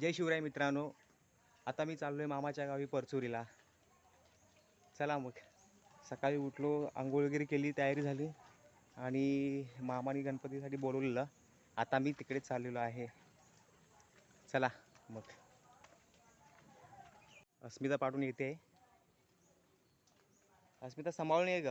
जय शिवराय मित्रांनो. आता मी चाललो आहे मामाच्या गावी परचुरीला. चला मग. सकाळी उठलो आंघोळ वगैरे केली तयारी झाली. आणि मामाने गणपतीसाठी बोलवलेलं. आता मी तिकडेच चाललेलो आहे. चला मग. अस्मिता पाठवून येते. अस्मिता सांभाळून ये ग.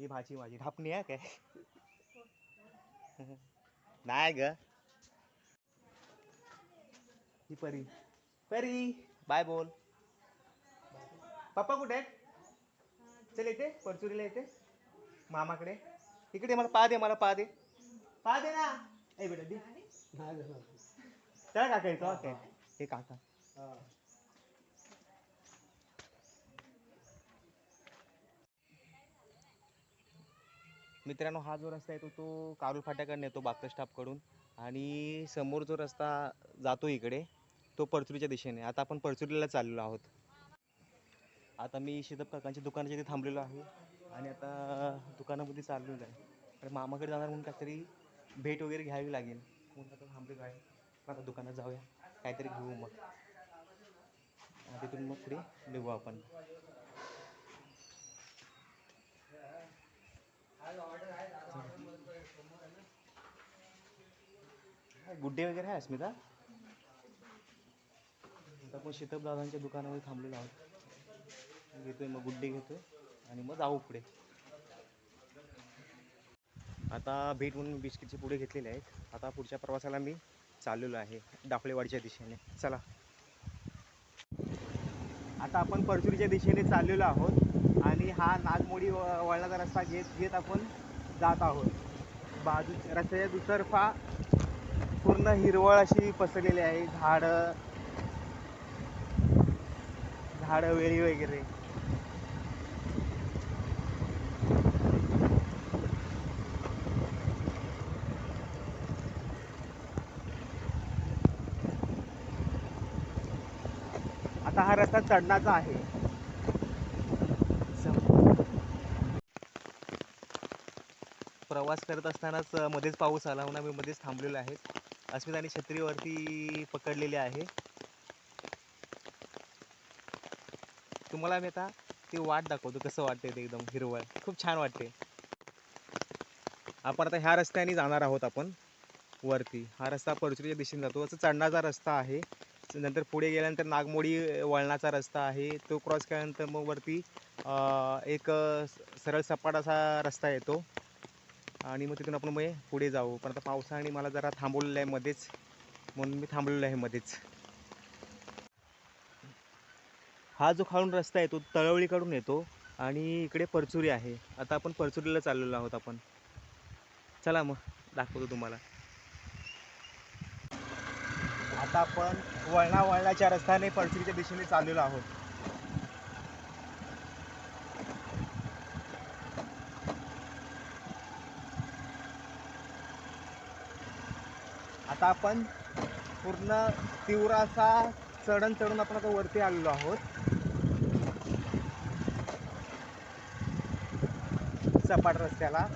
ही भाजी माझी ढापणी आहे काय? नाही ग. ही परी. परी बाय बोल. पप्पा कुठे? आहेत चल येते परचुरीला येते मामाकडे. इकडे मला पा दे मला पा दे. पा दे ना. ए बेटा दे. चला काका येतो काय हे काका. मित्रांनो हा जो रस्ता येतो तो कारुल फाट्याकडे येतो बाकर स्टाफकडून आणि समोर जो रस्ता जातो इकडे तो परचुरीच्या दिशेने. आता आपण परचुरीला चाललेलो आहोत. आता मी शिदप काकांच्या दुकानाच्या इथे थांबलेलो आहे. आणि आता दुकानामध्ये चाललेलो आहे. तर मामाकडे जाणार म्हणून काहीतरी भेट वगैरे घ्यावी लागेल. म्हणून आता थांबलेलो आहे. आता दुकानात जाऊया. काहीतरी घेऊ मग. तिथून मग पुढे निघू आपण. गुड्डे वगैरे आहे अस्मिता? आता आपण शीतप दादांच्या दुकानामध्ये थांबलेलो आहोत. घेतोय मग गुड्डे घेतोय आणि मग जाऊ पुढे. आता भेट म्हणून बिस्किटचे पुढे घेतलेले आहेत. आता पुढच्या प्रवासाला मी चाललेलो आहे डाफळेवाडीच्या दिशेने. चला. आता आपण परचुरीच्या दिशेने चाललेलो आहोत आणि हा नागमोडी व- वळणाचा रस्ता घेत घेत आपण जात आहोत. बाजू रस्त्याच्या दुतर्फा पूर्ण हिरवळ अशी पसरलेली आहे. झाडं झाडं वेळी वगैरे. आता हा रस्ता चढण्याचा आहे प्रवास करत असतानाच मध्येच पाऊस आला म्हणून आम्ही मध्येच थांबलेलो आहे. आणि छत्रीवरती पकडलेले आहे. तुम्हाला मी आता ती वाट दाखवतो कसं वाटते ते एकदम हिरवळ. खूप छान वाटते आपण आता ह्या रस्त्याने जाणार आहोत आपण. वरती. हा रस्ता परचुरीच्या दिशेने जातो. असं चढण्याचा रस्ता आहे. नंतर पुढे गेल्यानंतर नागमोडी वळणाचा रस्ता आहे. तो क्रॉस केल्यानंतर मग वरती एक सरळ सपाट असा रस्ता येतो. आणि मग तिथून आपण मग पुढे जाऊ. पण आता पावसाने मला जरा थांबवलेलं आहे मध्येच. म्हणून मी थांबलेलो आहे मध्येच. हा जो खालून रस्ता आहे तो तळवळीकडून येतो. आणि इकडे परचुरी आहे. आता आपण परचुरीला चाललेलो आहोत आपण. चला मग दाखवतो तुम्हाला. आता आपण वळणा वळणाच्या रस्त्याने परचुरीच्या दिशेने चाललेलो आहोत. आता आपण पूर्ण तीव्र असा चढण चढून आपण आता वरती आलेलो आहोत. सपाट रस्त्याला.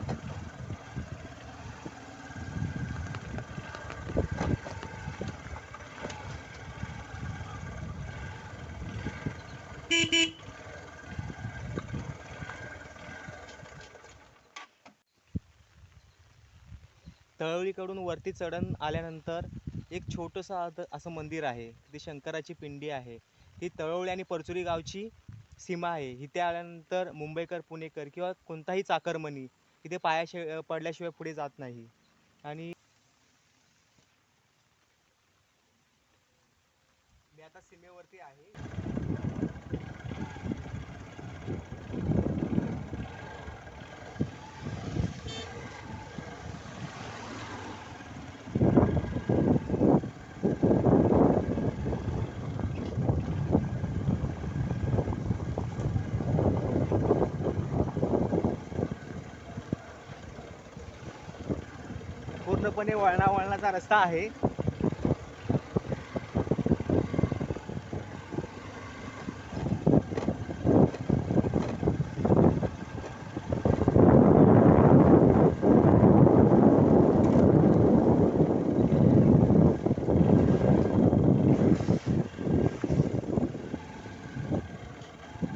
तळवळीकडून वरती चढण आल्यानंतर एक छोटंसं आत- असं मंदिर आहे. तिथे शंकराची पिंडी आहे. ही तळवळी आणि परचुरी गावची सीमा आहे. इथे आल्यानंतर मुंबईकर पुणेकर किंवा कोणताही चाकरमनी इथे पायाशिवाय पडल्याशिवाय पुढे जात नाही. आणि पूर्णपणे वळणा वळणाचा रस्ता आहे.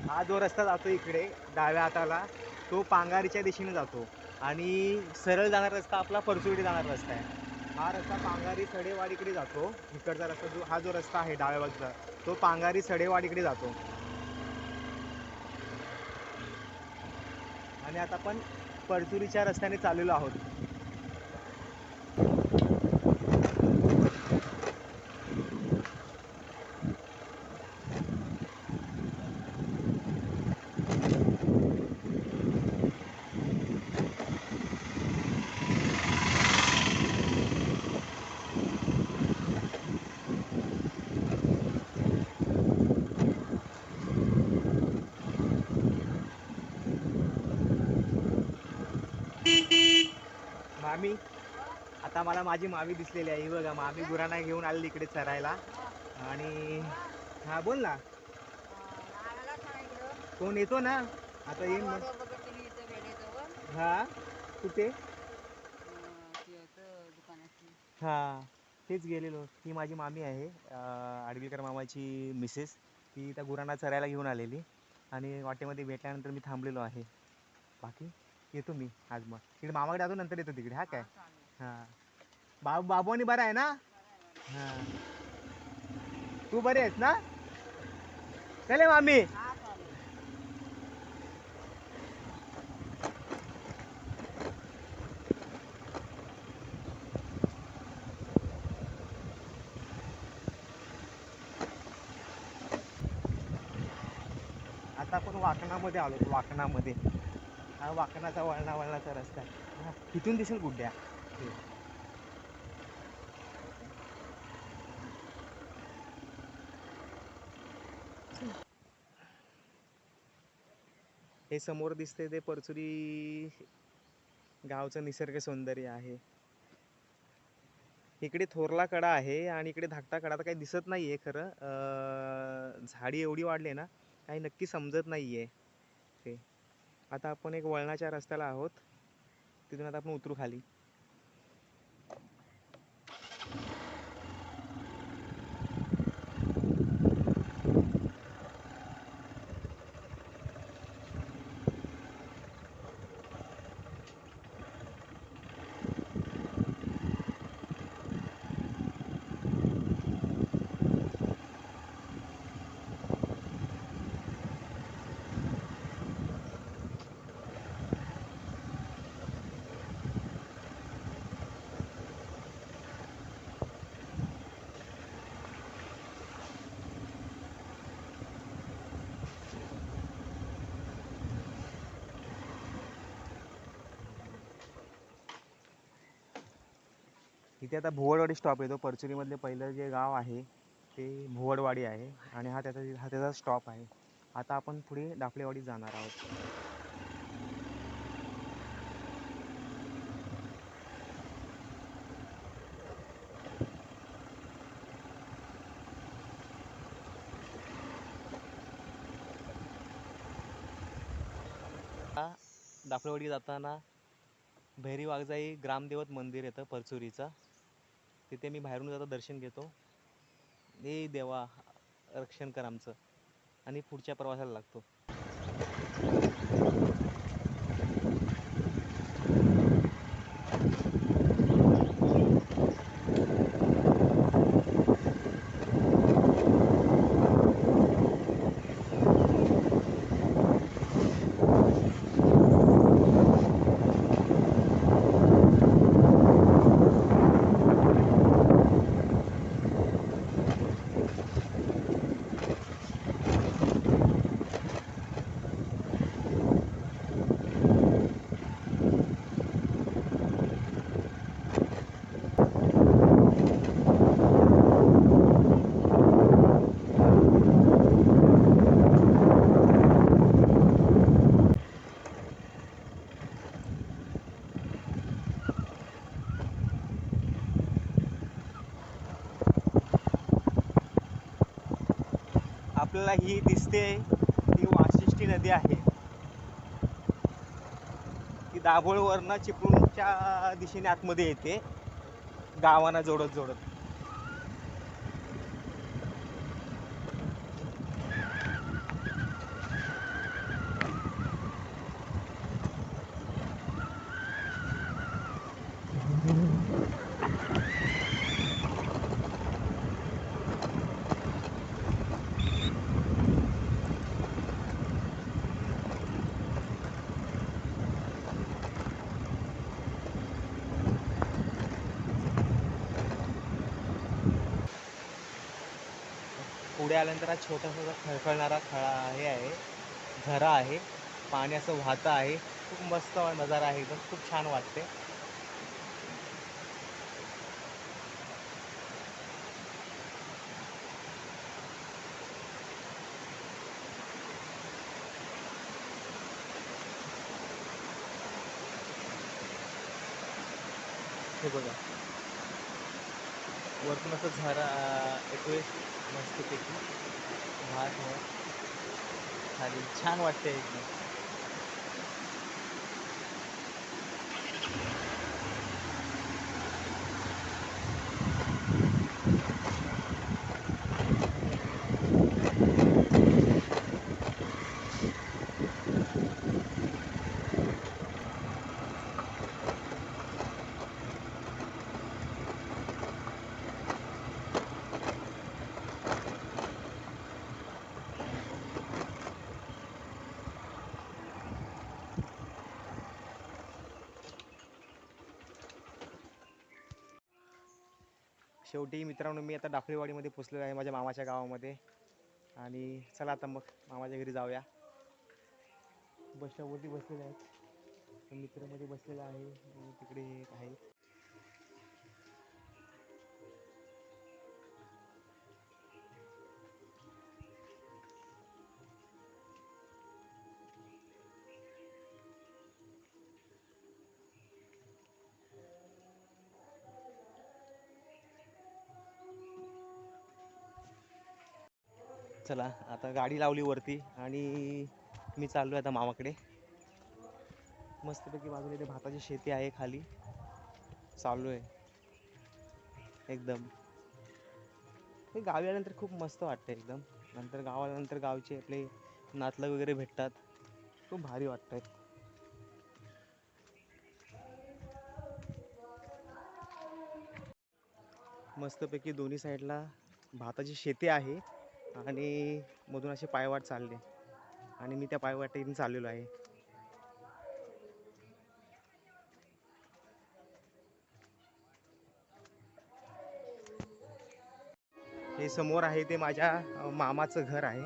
हा जो रस्ता जातो इकडे डाव्या हाताला तो पांगारीच्या दिशेने जातो. आणि सरळ जाणारा रस्ता आपला परसुडी जाणारा रस्ता आहे. हा रस्ता पांगारी सडेवाडीकडे जातो. इकडचा रस्ता जो हा जो रस्ता आहे डाव्या बाजूचा तो पांगारी सडेवाडीकडे जातो. आणि आता आपण परचुरीच्या रस्त्याने चाललेलो आहोत मामी आता मला माझी मामी दिसलेली आहे. ही बघा मामी गुरांना घेऊन आलेली इकडे चरायला. आणि हा बोल ना. कोण येतो ना? आता येईन मग. हा? कुठे? हा तेच गेलेलो. ती माझी मामी आहे आडवीकर मामाची मिसेस. ती त्या गुरांना चरायला घेऊन आलेली. आणि वाटेमध्ये भेटल्यानंतर मी थांबलेलो आहे. बाकी? येतो मी आज मग. तिकडे मामाकडे अजून नंतर येतो तिकडे. हा काय? हा. बाबू बाबूनी बरा आहे ना? हा. तू बरी आहेस ना? चले मामी. आता आपण वाकणामध्ये आलो वाकणामध्ये. हा वाकणाचा वळणा वळणाचा रस्ता. आहे हा, तिथून दिसेल गुड्ड्या हे समोर दिसते ते परचुरी गावचं निसर्ग सौंदर्य आहे. इकडे थोरला कडा आहे आणि इकडे धाकटा कडा तर काही दिसत नाही आहे खरं झाडी एवढी वाढली ना काही नक्की समजत नाहीये. ते आता आपण एक वळणाच्या रस्त्याला आहोत. तिथून आता आपण उतरू खाली. इथे आता भुवडवाडी स्टॉप येतो. परचुरीमधले पहिलं जे गाव आहे ते भुवडवाडी आहे आणि हा त्याचा हा त्याचा स्टॉप आहे. आता आपण पुढे दाफलेवाडीत जाणार आहोत. दाफलेवाडी जाताना भैरी वाघजाई ग्रामदेवत मंदिर येतं परचुरीचं. तिथे मी बाहेरून जाता दर्शन घेतो. ए देवा रक्षण कर आमचं. आणि पुढच्या प्रवासाला लागतो. आपल्याला ही दिसते ही वाशिष्ठी नदी आहे. ती दाभोळवरनं चिपळूणच्या दिशेने आतमध्ये येते. गावांना जोडत जोडत. पुढे आल्यानंतर हा छोटासा खळखळणारा खळा हे आहे. झरा आहे. पाणी असं वाहतं आहे. खूप मस्त नजारा आहे एकदम. खूप छान वाटते हे बघा. वरतून असं झरा येतोय. मस्तपैकी भात आहे. खाली छान वाटते एकदम. शेवटी मित्रांनो मी आता डाकळीवाडीमध्ये पोचलेलो आहे माझ्या मामाच्या गावामध्ये. आणि चला आता मग मामाच्या घरी जाऊया. बस स्टॉपवरती बसलेले आहेत. मित्रमध्ये बसलेला आहे तिकडे एक आहे. चला आता गाडी लावली वरती आणि मी चाललो आहे आता मामाकडे. मस्तपैकी बाजूला इथे भाताची शेती आहे खाली. चालू आहे एकदम. हे गावी आल्यानंतर खूप मस्त वाटतं एकदम. नंतर गाव आल्यानंतर गावचे आपले नातलं वगैरे भेटतात. खूप भारी वाटतंय. मस्तपैकी दोन्ही साईडला भाताची शेती आहे. आणि मधून असे पायवाट चालले. आणि मी त्या पायवाटेने चाललेलो आहे. हे समोर आहे ते माझ्या मामाचं घर आहे.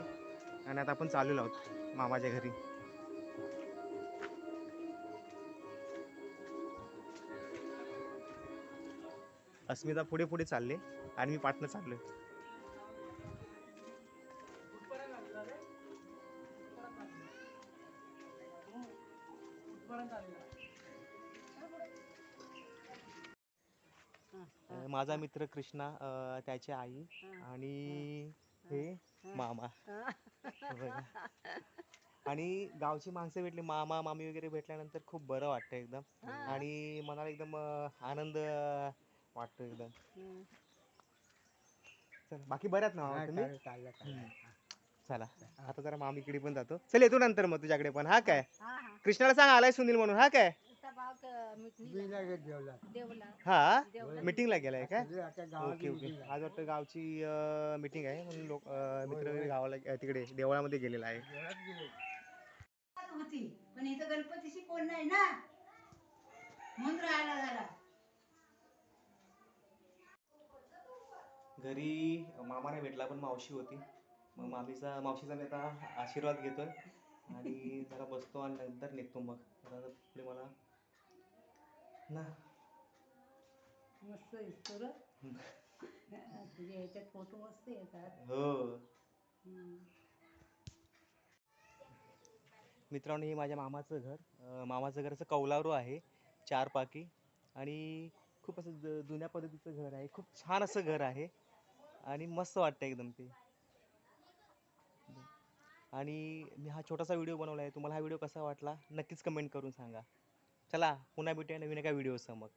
आणि आता आपण चाललेलो आहोत मामाच्या घरी. अस्मिता पुढे पुढे चालले आणि मी पाटणं चाललोय. माझा मित्र कृष्णा अ, त्याची आई आणि हे. मामा. बघा. आणि गावची माणसं भेटली मामा मामी वगैरे भेटल्यानंतर खूप बरं वाटतं एकदम. आणि मनाला एकदम अ, आनंद अ, वाटतो एकदम. चला बाकी बऱ्यात ना मामा तुम्ही? हम्म. चला. आता जरा मामीकडे पण जातो. चल येतो नंतर मग तुझ्याकडे पण. हा काय? कृष्णाला सांग आलाय सुनील म्हणून. हा काय? हा? मीटिंगला गेलाय काय? Okay okay. आज वाटतं गावची मीटिंग आहे म्हणून लोक अ, मित्र वगैरे गावाला अ, तिकडे देवळामध्ये गेलेला आहे. होती पण इथं गणपतीशी कोण नाही ना? म्हणून राहायला झाला घरी मामा नाही भेटला पण मावशी होती. मग मामीचा मावशीचा मी आता आशीर्वाद घेतोय. आणि जरा बसतो आणि नंतर निघतो मग. आता पुढे मला ना. मस्त दिसतो र. तुझ्या ह्याच्यात फोटो मस्त येतात. हो. मित्रांनो हे माझ्या मामाचं घर. अं, मामाचं घर असं कौलारू आहे चार पाकी आणि खूप असं ज- जुन्या पद्धतीचं घर आहे. खूप छान असं घर आहे. आणि मस्त वाटतं एकदम ते. आणि मी हा छोटासा व्हिडिओ बनवला आहे. तुम्हाला हा व्हिडिओ कसा वाटला नक्कीच कमेंट करून सांगा. चला पुन्हा भेटूया नवीन एका व्हिडिओसह मग